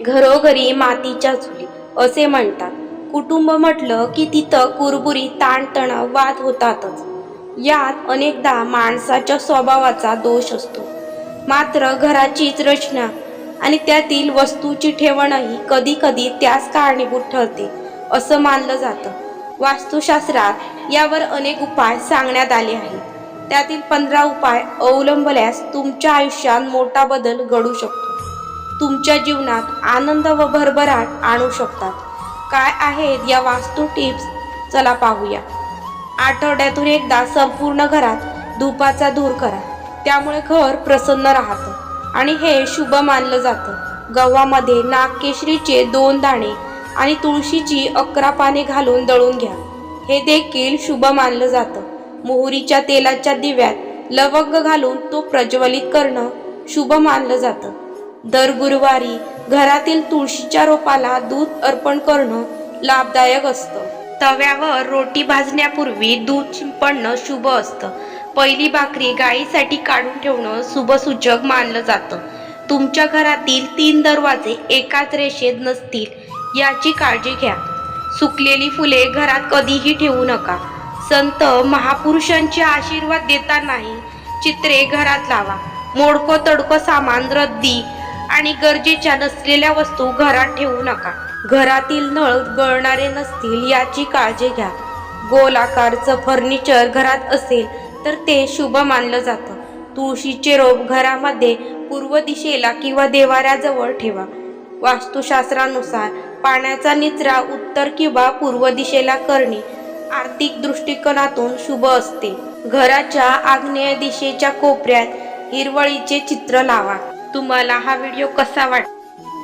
घरोघरी मातीच्या चुली असे म्हणतात. कुटुंब म्हटलं की तिथं कुरबुरी ताणतणाव वाद होतातच. यात अनेकदा माणसाच्या स्वभावाचा दोष असतो. मात्र घराचीच रचना आणि त्यातील वस्तूची ठेवणही कधी कधी त्यास कारणीभूत ठरते असं मानलं जातं. वास्तुशास्त्रात यावर अनेक उपाय सांगण्यात आले आहेत. त्यातील पंधरा उपाय अवलंबल्यास तुमच्या आयुष्यात मोठा बदल घडू शकतो. तुमच्या जीवनात आनंद व भरभराट आणू शकतात. काय आहेत या वास्तू टिप्स? चला पाहूया. आठवड्यातून एकदा संपूर्ण घरात धुपाचा धूर करा. त्यामुळे घर प्रसन्न राहतं आणि हे शुभ मानलं जातं. गव्हामध्ये नागकेशरीचे दोन दाणे आणि तुळशीची अकरा पाने घालून दळून घ्या. हे देखील शुभ मानलं जातं. मोहरीच्या तेलाच्या दिव्यात लवंग घालून तो प्रज्वलित करणं शुभ मानलं जातं. दर गुरुवारी घरातील तुळशीच्या रोपाला दूध अर्पण करणं लाभदायक असतं. तव्यावर रोटी भाजण्यापूर्वी दूध शिंपडणं शुभ असतं. पहिली भाकरी गायीसाठी काढून ठेवणं शुभसूचक मानलं जातं. तुमच्या घरातील तीन दरवाजे एकाच रेषेत नसतील याची काळजी घ्या. सुकलेली फुले घरात कधीही ठेवू नका. संत महापुरुषांचे आशीर्वाद देतानाही चित्रे घरात लावा. मोडकं तडकं सामान रद्दी आणि गरजेच्या नसलेल्या वस्तू घरात ठेवू नका. घरातील नळ गळणारे नसतील याची काळजी घ्या. गोल आकारचं फर्निचर घरात असेल तर ते शुभ मानलं जातं. तुळशीचे रोप घरामध्ये पूर्व दिशेला किंवा देवाऱ्याजवळ ठेवा. वास्तुशास्त्रानुसार पाण्याचा निचरा उत्तर किंवा पूर्व दिशेला करणे आर्थिक दृष्टिकोनातून शुभ असते. घराच्या आग्नेय दिशेच्या कोपऱ्यात हिरवळीचे चित्र लावा. तुम्हाला हा व्हिडिओ कसा वाटतो